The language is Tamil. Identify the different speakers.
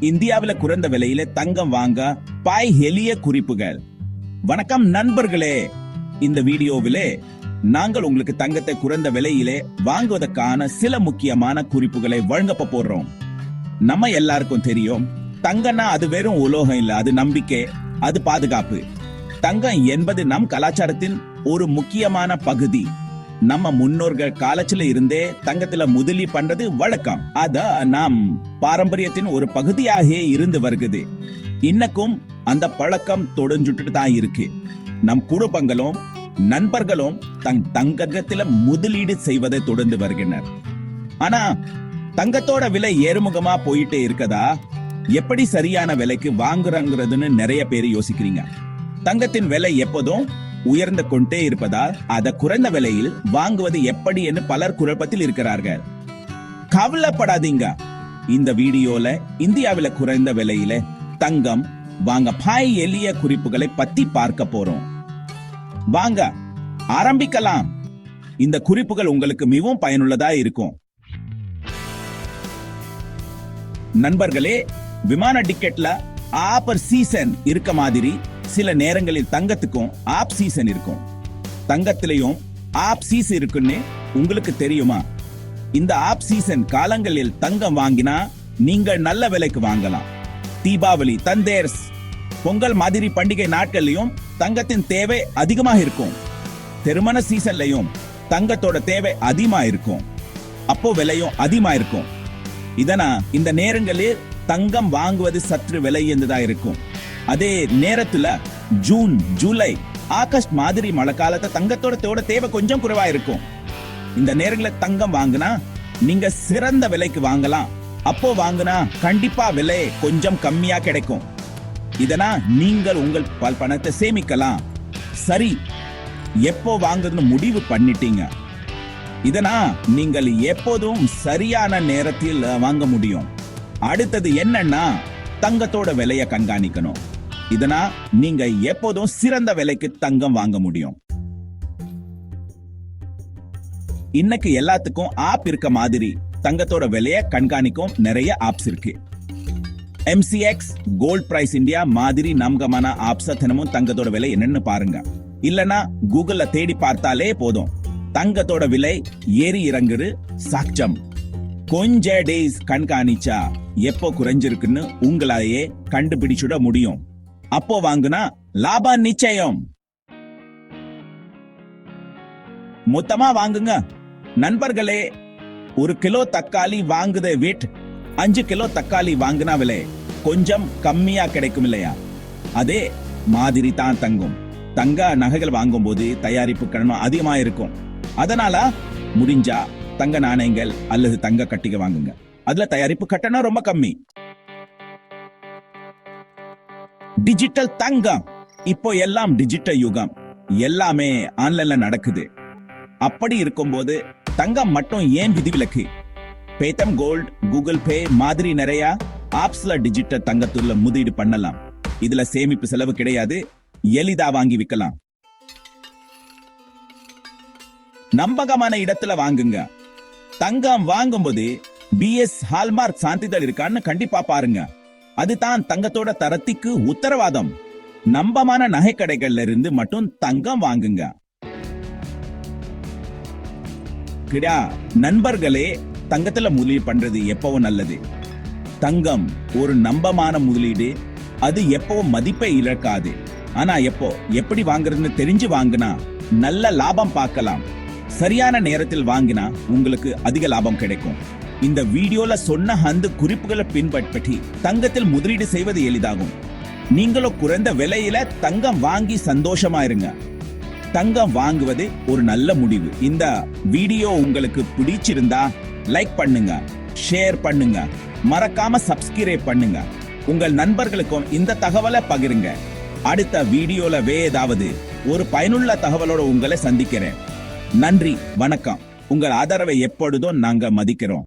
Speaker 1: இந்தியாவில குறைந்த விலையில தங்கம் வாங்க பாய் எளிய குறிப்புகள். வணக்கம் நண்பர்களே. இந்த வீடியோவிலே நாங்கள் உங்களுக்கு தங்கத்தை குறைந்த விலையிலே வாங்குவதற்கான சில முக்கியமான குறிப்புகளை வழங்கப்ப போடுறோம் நம்ம எல்லாருக்கும் தெரியும் தங்கம்னா அது வெறும் உலோகம் இல்ல அது நம்பிக்கை அது பாதுகாப்பு. தங்கம் என்பது நம் கலாச்சாரத்தின் ஒரு முக்கியமான பகுதி. நம்ம முன்னோர்கள் காலத்துல இருந்தே தங்கத்துல முதலி பண்றது வழக்கம். அத நாம் பாரம்பரியத்தின் ஒரு பகுதியாக இருந்து வருகுது. இன்னக்கும் அந்த பழக்கம் தொடர்ந்துட்டு தான் இருக்கு. நம் குடும்பங்களும் நண்பர்களும் தங் தங்கத்துல முதலீடு செய்வதை தொடர்ந்து வருகின்றனர். ஆனா தங்கத்தோட விலை ஏறுமுகமா போயிட்டே இருக்கதா? எப்படி சரியான விலைக்கு வாங்குறாங்கிறதுன்னு நிறைய பேர் யோசிக்கிறீங்க. தங்கத்தின் விலை எப்போதும் உயர்ந்து கொண்டே இருப்பதால் அதை குறைந்த விலையில் வாங்குவது எப்படி என்று பலர் குழப்பத்தில் இருக்கிறார்கள். கவலைப்படாதீங்க. இந்த வீடியோல இந்தியாவில குறைந்த விலையில தங்கம் வாங்க பாய் எளிய குறிப்புகளை பத்தி பார்க்க போறோம். வாங்க ஆரம்பிக்கலாம். இந்த குறிப்புகள் உங்களுக்கு மிகவும் பயனுள்ளதா இருக்கும். நண்பர்களே விமான டிக்கெட்ல ஆப்பர் சீசன் இருக்க மாதிரி சில நேரங்களில் தங்கத்துக்கும் ஆப் சீசன் இருக்கும். தங்கத்திலையும் ஆப் சீசன் இருக்குன்னு உங்களுக்கு தெரியுமா? இந்த ஆப் சீசன் காலங்களில் தங்கம் வாங்கினா நீங்கள் நல்ல விலைக்கு வாங்கலாம். தீபாவளி தந்தேர்ஸ் பொங்கல் மாதிரி பண்டிகை நாட்கள்லயும் தங்கத்தின் தேவை அதிகமாக இருக்கும். திருமண சீசன்லயும் தங்கத்தோட தேவை அதிகமா இருக்கும். அப்போ விலையும் அதிகமா இருக்கும். இதனா இந்த நேரங்களில் தங்கம் வாங்குவது சற்று விலை என்றதா இருக்கும். அதே நேரத்துல ஜூன் ஜூலை ஆகஸ்ட் மாதிரி மழை காலத்தை தங்கத்தோட தோட தேவை கொஞ்சம் குறைவா இருக்கும். இந்த நேரங்களில் தங்கம் வாங்கினா நீங்க சிறந்த விலைக்கு வாங்கலாம். அப்போ வாங்கினா கண்டிப்பா விலை கொஞ்சம் கம்மியா கிடைக்கும். இதனா நீங்கள் உங்கள் பணத்தை சேமிக்கலாம். சரி எப்போ வாங்குறதுன்னு முடிவு பண்ணிட்டீங்க? இதனா நீங்கள் எப்போதும் சரியான நேரத்தில் வாங்க முடியும். அடுத்தது என்னன்னா தங்கத்தோட விலையை கண்காணிக்கணும். இதனா நீங்க எப்போதும் சிறந்த விலைக்கு தங்கம் வாங்க முடியும். இன்னைக்கு எல்லாத்துக்கும் ஆப் இருக்க மாதிரி தங்கத்தோட விலையை கண்காணிக்கும் நிறைய ஆப்ஸ் இருக்கு. எம்சிஎக்ஸ் கோல்ட் பிரைஸ் இந்தியா மாதிரி நம்பகமான ஆப்ஸ தினமும் தங்கத்தோட விலை என்னன்னு பாருங்க. இல்லனா கூகுள்ல தேடி பார்த்தாலே போதும். தங்கத்தோட விலை ஏறி இறங்குது சாட்சம். கொஞ்ச டேஸ் கண்காணிச்சா எப்போ குறைஞ்சிருக்குன்னு உங்களாலேயே கண்டுபிடிச்சுட முடியும். அப்போ வாங்குனா லாபம் நிச்சயம். மொத்தமா வாங்குங்க. நண்பர்களே ஒரு கிலோ தக்காளி வாங்குத வீட் அஞ்சு கிலோ தக்காளி வாங்கினா விலை கொஞ்சம் கம்மியா கிடைக்கும் இல்லையா? அதே மாதிரி தான் தங்கும். தங்க நகைகள் வாங்கும்போது தயாரிப்பு கடனும் அதிகமா இருக்கும். அதனால முடிஞ்சா தங்க நாணயங்கள் அல்லது தங்க கட்டிக வாங்குங்க. அதுல தயாரிப்பு கட்டணம் ரொம்ப கம்மி. டிஜிட்டல் தங்கம். இப்போ எல்லாம் டிஜிட்டல் யுகம். எல்லாமே ஆன்லைன்ல நடக்குது. அப்படி இருக்கும்போது தங்கம் மட்டும் ஏன் விதிவிலக்கு? பேத்தம் கோல்ட் கூகுள் பே மாதிரி நிறைய ஆப்ஸ்ல டிஜிட்டல் தங்கத்துள்ள முதலீடு பண்ணலாம். இதுல சேமிப்பு செலவு கிடையாது. எளிதா வாங்கி விற்கலாம் நம்பகமான இடத்துல வாங்குங்க. தங்கம் வாங்கும்போது பிஎஸ் ஹால்மார்க் சான்றிதழ் இருக்கான்னு கண்டிப்பா பாருங்க. அதுதான் தங்கத்தோட தரத்திற்கு உத்தரவாதம். நம்பமான நகைக்கடைகள்ல இருந்து மட்டும் தங்கம் வாங்குங்க. கிடா நண்பர்களே தங்கத்துல முதலீடு பண்றது எப்பவும் நல்லது. தங்கம் ஒரு நம்பமான முதலீடு. அது எப்பவும் மதிப்பை இழக்காது. ஆனா எப்போ எப்படி வாங்குறதுன்னு தெரிஞ்சு வாங்கினா நல்ல லாபம் பார்க்கலாம். சரியான நேரத்தில் வாங்கினா உங்களுக்கு அதிக லாபம் கிடைக்கும். இந்த வீடியோல சொன்ன அந்த குறிப்புகளை பின்பற்றி தங்கத்தில் முதலீடு செய்வது எளிதாகும். நீங்களும் குறைந்த விலையில தங்கம் வாங்கி சந்தோஷமா இருங்க. தங்கம் வாங்குவது ஒரு நல்ல முடிவு. இந்த வீடியோ உங்களுக்கு பிடிச்சிருந்தா லைக் பண்ணுங்க ஷேர் பண்ணுங்க மறக்காம சப்ஸ்கிரைப் பண்ணுங்க. உங்கள் நண்பர்களுக்கும் இந்த தகவலை பகிருங்க. அடுத்த வீடியோல வே ஏதாவது ஒரு பயனுள்ள தகவலோட உங்களை சந்திக்கிறேன். நன்றி வணக்கம். உங்கள் ஆதரவை எப்பொழுதும் நாங்க மதிக்கிறோம்.